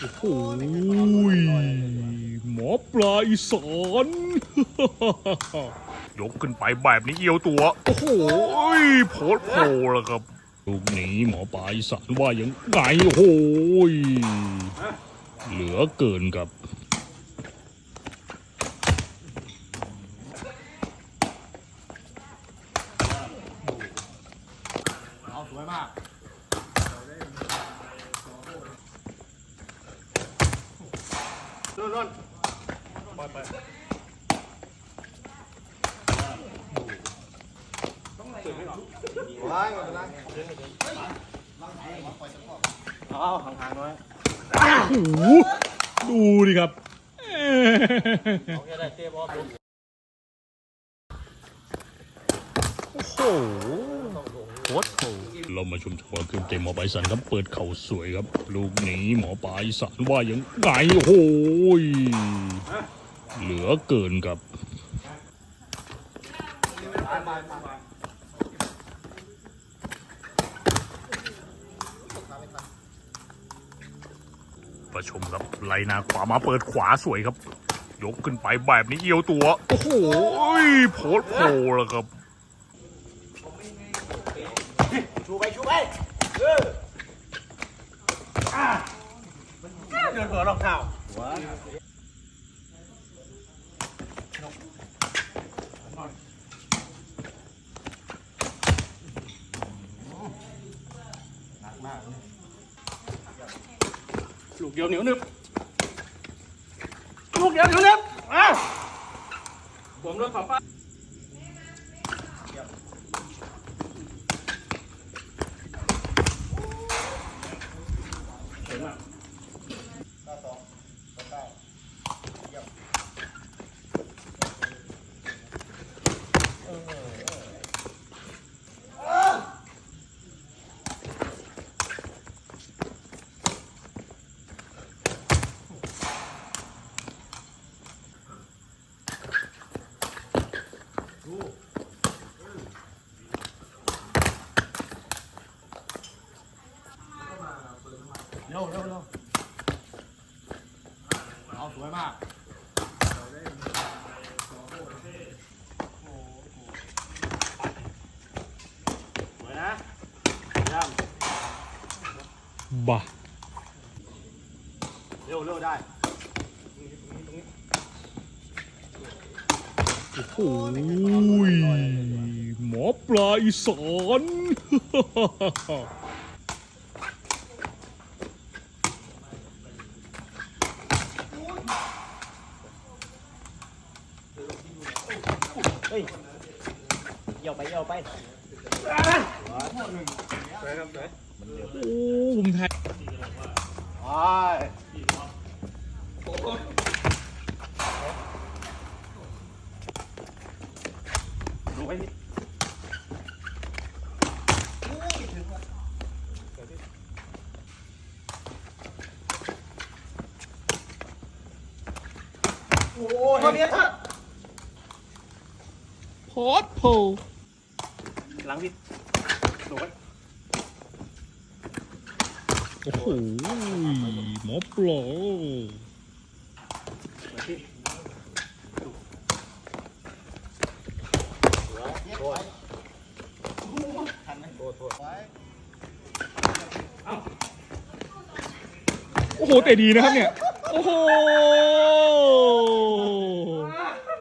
โอ้โหหมอปลาอีสานยกขึ้นไปแบบนี้เอียวตัว โอ้โหโพดโผล่แล้วครับลูกนี้หมอปลาอีสานว่ายังไงโอ้โหเหลือเกินครับเอาสวยมาก นู่นนู่นปล่อยไปว้ายหมดแล้วเอาห่างๆหน่อยโอ้โหดูดิครับเขาจะได้เตะบอลโอ้โหโค ตรโหเรามาชมจังหวะขึ้นเต็มหมอปลาอีสานครับเปิดเข่าสวยครับ ลูกนี้หมอปลาอีสานว่ายังไงโอ้โหเหลือเกินครับประชมครับไลนาขวามาเปิดขวาสวยครับ ยกขึ้นไปแบบนี้เอียวตัว โอ้โหโพดโผล่แล้วครับ ชูไปชูไปเอออะเดินเปิดรองเท้าหนักมากเลยลูกเดียวเหนียวนึบลูกเดียวเหนียวนึบอ้าวผมรถของป้า เร็วเร็วเร็วเอาสวยมากสวยนะย่บ้าำเร็วเร็วได้โอ้โหหมอปลาอีสาน เฮ้ยเยี่ยวไปเยี่ยวไปโอ้ผมไทยดูไว้นี่โอ้ยเนี้ยท่านพอ ดโพหลังพี่ดูไว้โอ้โหหมอปลาเหมือนพี่โทษทันไหมโทษโทษโอ้โหแต่ดีนะครับเนี่ย โอ้โห